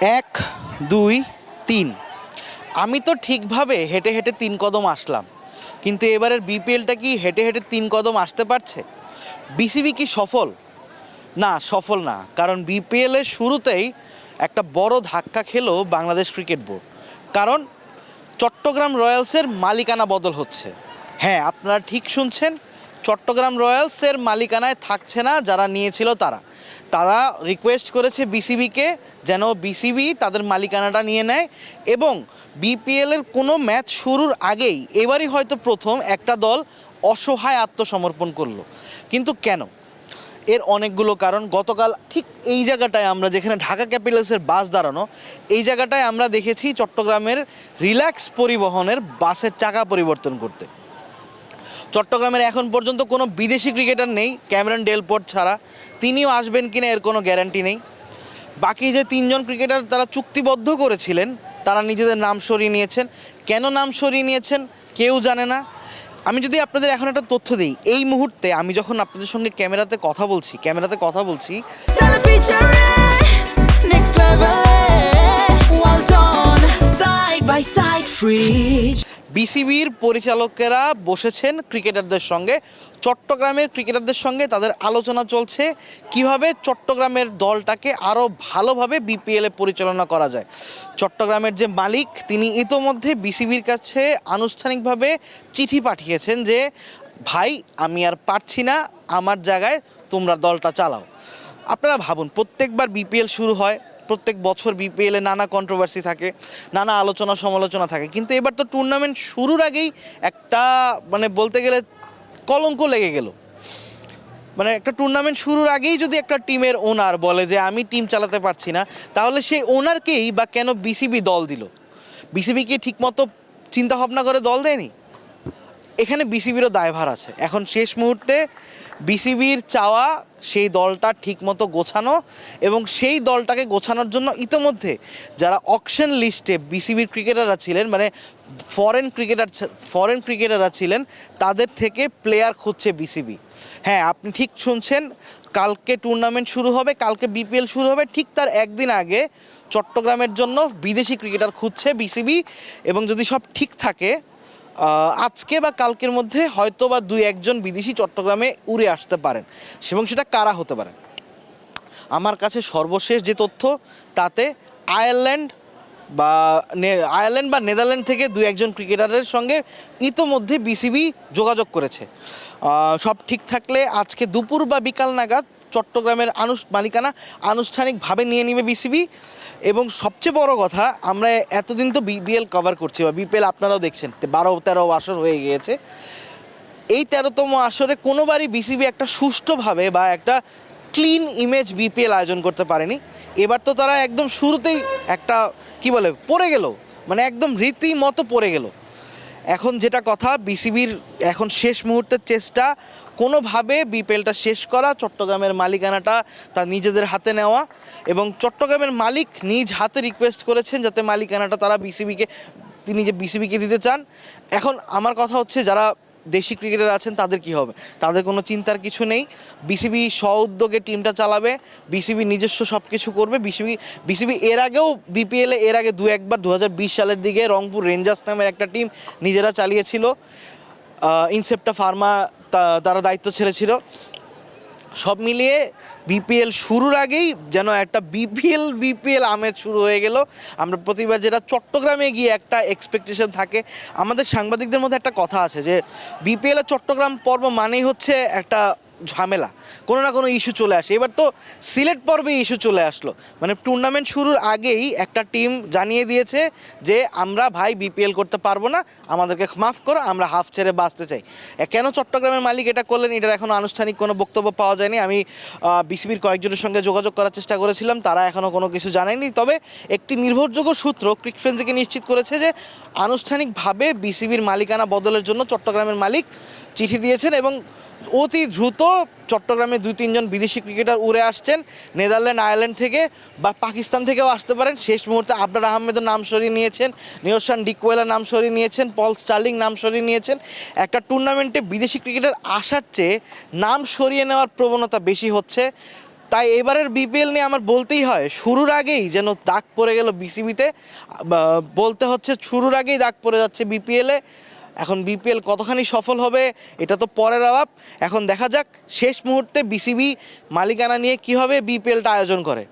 এক, দুই, তিন। আমি তো ঠিকভাবে হেঁটে হেঁটে তিন কদম আসলাম, কিন্তু এবারের বিপিএলটা কি হেঁটে হেঁটে তিন কদম আসতে পারছে? বিসিবি কি সফল? না সফল না, কারণ বিপিএলের শুরুতেই একটা বড় ধাক্কা খেলো বাংলাদেশ ক্রিকেট বোর্ড। কারণ চট্টগ্রাম রয়্যালসের মালিকানা বদল হচ্ছে। হ্যাঁ আপনারা ঠিক শুনছেন, চট্টগ্রাম রয়্যালসের মালিকানায় থাকছে না যারা নিয়েছিল তারা। তারা রিকোয়েস্ট করেছে বিসিবিকে যেন বিসিবি তাদের মালিকানাটা নিয়ে নেয় এবং বিপিএলের কোনো ম্যাচ শুরুর আগেই এবারই হয়তো প্রথম একটা দল অসহায় আত্মসমর্পণ করল। কিন্তু কেন? এর অনেকগুলো কারণ। গতকাল ঠিক এই জায়গাটায় আমরা যেখানে ঢাকা ক্যাপিটালসের বাস দাঁড়ানো, এই জায়গাটায় আমরা দেখেছি চট্টগ্রামের রিল্যাক্স পরিবহনের বাসের চাকা পরিবর্তন করতে। চট্টগ্রামের এখন পর্যন্ত কোনো বিদেশি ক্রিকেটার নেই ক্যামেরন ডেলপোর্ট ছাড়া তিনিও আসবেন কিনা এর কোনো গ্যারান্টি নেই বাকি যে তিনজন ক্রিকেটার তারা চুক্তিবদ্ধ করেছিলেন তারা নিজেদের নাম সরিয়ে নিয়েছেন কেন নাম সরিয়ে নিয়েছেন কেউ জানে না আমি যদি আপনাদের এখন একটা তথ্য দিই এই মুহূর্তে আমি যখন আপনাদের সঙ্গে ক্যামেরাতে কথা বলছি ক্যামেরাতে কথা বলছি next level. Well done, side by side, fridge. বিসিবির পরিচালকেরা বসেছেন ক্রিকেটারদের সঙ্গে। চট্টগ্রামের ক্রিকেটারদের সঙ্গে তাদের আলোচনা চলছে, কীভাবে চট্টগ্রামের দলটাকে আরও ভালোভাবে বিপিএলে পরিচালনা করা যায়। চট্টগ্রামের যে মালিক, তিনি ইতোমধ্যে বিসিবির কাছে আনুষ্ঠানিকভাবে চিঠি পাঠিয়েছেন যে, ভাই, আমি আর পারছি না, আমার জায়গায় তোমরা দলটা চালাও। আপনারা ভাবুন, প্রত্যেকবার বিপিএল শুরু হয় প্রত্যেক বছর বিপিএলে নানা কন্ট্রোভার্সি থাকে, নানা আলোচনা সমালোচনা থাকে। কিন্তু এবার তো টুর্নামেন্ট শুরুর আগেই একটা মানে বলতে গেলে কলঙ্ক লেগে গেল। মানে একটা টুর্নামেন্ট শুরুর আগেই যদি একটা টিমের ওনার বলে যে, আমি টিম চালাতে পারছি না, তাহলে সেই ওনারকেই বা কেন বিসিবি দল দিল? বিসিবি কি ঠিকমতো চিন্তা ভাবনা করে দল দেয়নি? এখানে বিসিবিরও দায়ভার আছে। এখন শেষ মুহূর্তে বিসিবির চাওয়া সেই দলটা ঠিকমতো গোছানো এবং সেই দলটাকে গোছানোর জন্য ইতোমধ্যে যারা অকশন লিস্টে বিসিবির ক্রিকেটাররা ছিলেন মানে ফরেন ক্রিকেটার ফরেন ক্রিকেটাররা ছিলেন, তাদের থেকে প্লেয়ার খুঁজছে বিসিবি। হ্যাঁ আপনি ঠিক শুনছেন, কালকে টুর্নামেন্ট শুরু হবে, কালকে বিপিএল শুরু হবে, ঠিক তার একদিন আগে চট্টগ্রামের জন্য বিদেশি ক্রিকেটার খুঁজছে বিসিবি এবং যদি সব ঠিক থাকে আজকে বা কালকের মধ্যে হয়তো বা দুই একজন বিদেশি চট্টগ্রামে উড়ে আসতে পারেন এবং সেটা কারা হতে পারে? আমার কাছে সর্বশেষ যে তথ্য, তাতে আয়ারল্যান্ড বা আয়ারল্যান্ড বা নেদারল্যান্ড থেকে দুই একজন ক্রিকেটারের সঙ্গে ইতোমধ্যে বিসিবি যোগাযোগ করেছে। সব ঠিক থাকলে আজকে দুপুর বা বিকাল নাগাদ চট্টগ্রামের আনুষ মালিকানা আনুষ্ঠানিকভাবে নিয়ে নিবে বিসিবি। এবং সবচেয়ে বড় কথা, আমরা এতদিন তো বিপিএল কভার করছি, বা বিপিএল আপনারাও দেখছেন বারো, তেরো আসর হয়ে গিয়েছে। এই তেরোতম আসরে কোনোবারই বিসিবি একটা সুষ্ঠুভাবে বা একটা ক্লিন ইমেজ বিপিএল আয়োজন করতে পারেনি। এবার তো তারা একদম শুরুতেই একটা, কি বলে, পড়ে গেল। মানে একদম রীতিমতো পড়ে গেল। এখন যেটা কথা, বিসিবির এখন শেষ মুহূর্তের চেষ্টা কোনোভাবে বিপিএলটা শেষ করা, চট্টগ্রামের মালিকানাটা তার নিজেদের হাতে নেওয়া এবং চট্টগ্রামের মালিক নিজ হাতে রিকোয়েস্ট করেছেন যাতে মালিকানাটা তারা বিসিবিকে, তিনি যে বিসিবিকে দিতে চান। এখন আমার কথা হচ্ছে যারা দেশি ক্রিকেটার আছেন তাদের কি হবে? তাদের কোনো চিন্তার কিছু নেই। বিসিবি স্ব উদ্যোগে টিমটা চালাবে, বিসিবি নিজস্ব সব কিছু করবে। বিসিবি বিসিবি এর আগেও বিপিএলে এর আগে দু একবার দু হাজার বিশ সালের দিকে রংপুর রেঞ্জার্স নামের একটা টিম নিজেরা চালিয়েছিল। ইনসেপ্টা ফার্মা তারা দায়িত্ব ছেড়েছিল সব মিলিয়ে বিপিএল শুরুর আগেই যেন একটা বিপিএল বিপিএল আমেজ শুরু হয়ে গেল। আমরা প্রতিবার যেটা চট্টগ্রামে গিয়ে একটা এক্সপেকটেশন থাকে। আমাদের সাংবাদিকদের মধ্যে একটা কথা আছে যে বিপিএলের চট্টগ্রাম পর্ব মানেই হচ্ছে একটা ঝামেলা, কোনো না কোনো ইস্যু চলে আসে। এবার তো সিলেট পর্বে ইস্যু চলে আসলো। মানে টুর্নামেন্ট শুরুর আগেই একটা টিম জানিয়ে দিয়েছে যে, আমরা ভাই বিপিএল করতে পারব না, আমাদেরকে মাফ করো, আমরা হাফ ছেড়ে বাঁচতে চাই। কেন চট্টগ্রামের মালিক এটা করলেন? এটার এখনও আনুষ্ঠানিক কোনো বক্তব্য পাওয়া যায়নি। আমি বিসিবির কয়েকজনের সঙ্গে যোগাযোগ করার চেষ্টা করেছিলাম, তারা এখনও কোনো কিছু জানায়নি। তবে একটি নির্ভরযোগ্য সূত্র ক্রিক ফ্রেন্সিকে নিশ্চিত করেছে যে, আনুষ্ঠানিকভাবে বিসিবির মালিকানা বদলের জন্য চট্টগ্রামের মালিক চিঠি দিয়েছেন এবং অতি দ্রুত চট্টগ্রামে দুই, তিনজন বিদেশি ক্রিকেটার উড়ে আসছেন। নেদারল্যান্ড, আয়ারল্যান্ড থেকে বা পাকিস্তান থেকেও আসতে পারেন। শেষ মুহূর্তে আবরার আহমেদের নাম সরিয়ে নিয়েছেন নিরসান ডিকোয়েলার নাম সরিয়ে নিয়েছেন, পল স্টার্লিং নাম সরিয়ে নিয়েছেন। একটা টুর্নামেন্টে বিদেশি ক্রিকেটার আসার চেয়ে নাম সরিয়ে নেওয়ার প্রবণতা বেশি হচ্ছে। তাই এবারের বিপিএল নিয়ে আমার বলতেই হয়, শুরুর আগেই যেন দাগ পড়ে গেল বিসিবিতে। বলতে হচ্ছে শুরুর আগেই দাগ পড়ে যাচ্ছে বিপিএলে। এখন বিপিএল কতখানি সফল হবে, এটা তো পরের আলাপ। এখন দেখা যাক, শেষ মুহূর্তে বিসিবি মালিকানা নিয়ে কীভাবে বিপিএলটা আয়োজন করে।